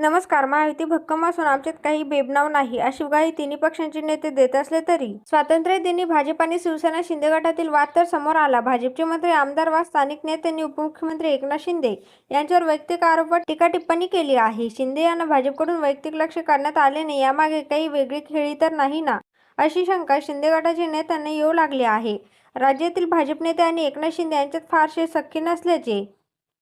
नमस्कार माहिती भक्कम असून आमच्यात काही बेबनाव नाही. अशी ग्वाही तिन्ही पक्षांचे नेते देत असले तरी. स्वातंत्र्य दिनी भाजप आणि शिवसेना शिंदे गटातील वाद तर समोर आला. भाजपचे मंत्री आमदार वा स्थानिक नेत्यांनी उपमुख्यमंत्री एकनाथ शिंदे यांच्यावर वैयक्तिक आरोप व टीका टिप्पणी केली आहे. शिंदे यांना भाजपकडून वैयक्तिक लक्ष करण्यात आल्याने यामागे काही वेगळी खेळी तर नाही ना? अशी शंका शिंदे गटाचे नेत्यांना येऊ लागली आहे. राज्यातील भाजप नेते आणि एकनाथ शिंदे यांच्यात फारसे सख्य नसल्याचे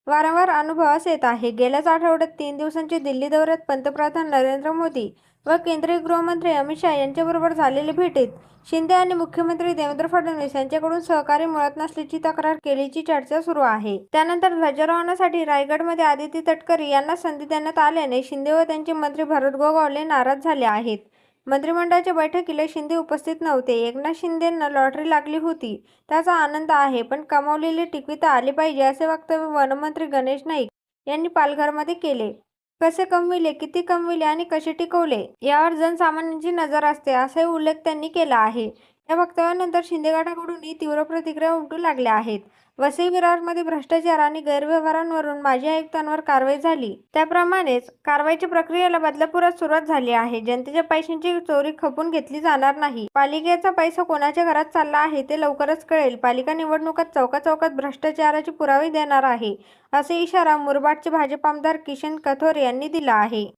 वारंवार अनुभवास येत आहे. गेल्याच आठवड्यात तीन दिवसांची दिल्ली दौऱ्यात पंतप्रधान नरेंद्र मोदी व केंद्रीय गृहमंत्री अमित शहा यांच्याबरोबर झालेल्या भेटीत शिंदे आणि मुख्यमंत्री देवेंद्र फडणवीस यांच्याकडून सहकार्य मिळत नसल्याची तक्रार केल्याची चर्चा सुरू आहे. त्यानंतर ध्वजारोहणासाठी रायगडमध्ये आदिती तटकरे यांना संधी देण्यात आल्याने शिंदे व त्यांचे मंत्री भरत गोगावले नाराज झाले आहेत. मंत्रिमंडळाच्या बैठकीला शिंदे उपस्थित नव्हते. एकनाथ शिंदेंना लॉटरी लागली होती. त्याचा आनंद आहे पण कमावलेले टिकविता आले पाहिजे असे वक्तव्य वनमंत्री गणेश नाईक यांनी पालघरमध्ये केले. कसे कमविले किती कमविले आणि कसे टिकवले यावर जनसामान्यांची नजर असते असाही उल्लेख त्यांनी केला आहे. या वक्तव्यानंतर शिंदे गटाकडूनही तीव्र प्रतिक्रिया उमटू लागल्या आहेत. वसई विरारमध्ये भ्रष्टाचार आणि गैरव्यवहारांवरून माजी आयुक्तांवर कारवाई झाली. त्याप्रमाणेच कारवाईच्या प्रक्रियेला बदलापुरात सुरुवात झाली आहे. जनतेच्या पैशांची चोरी खपून घेतली जाणार नाही. पालिकेचा पैसा कोणाच्या घरात चालला आहे ते लवकरच कळेल. पालिका निवडणुकात चौका चौकात भ्रष्टाचाराचे पुरावे देणार आहे असे इशारा मुरबाडचे भाजप आमदार किशन कथोर यांनी दिला आहे.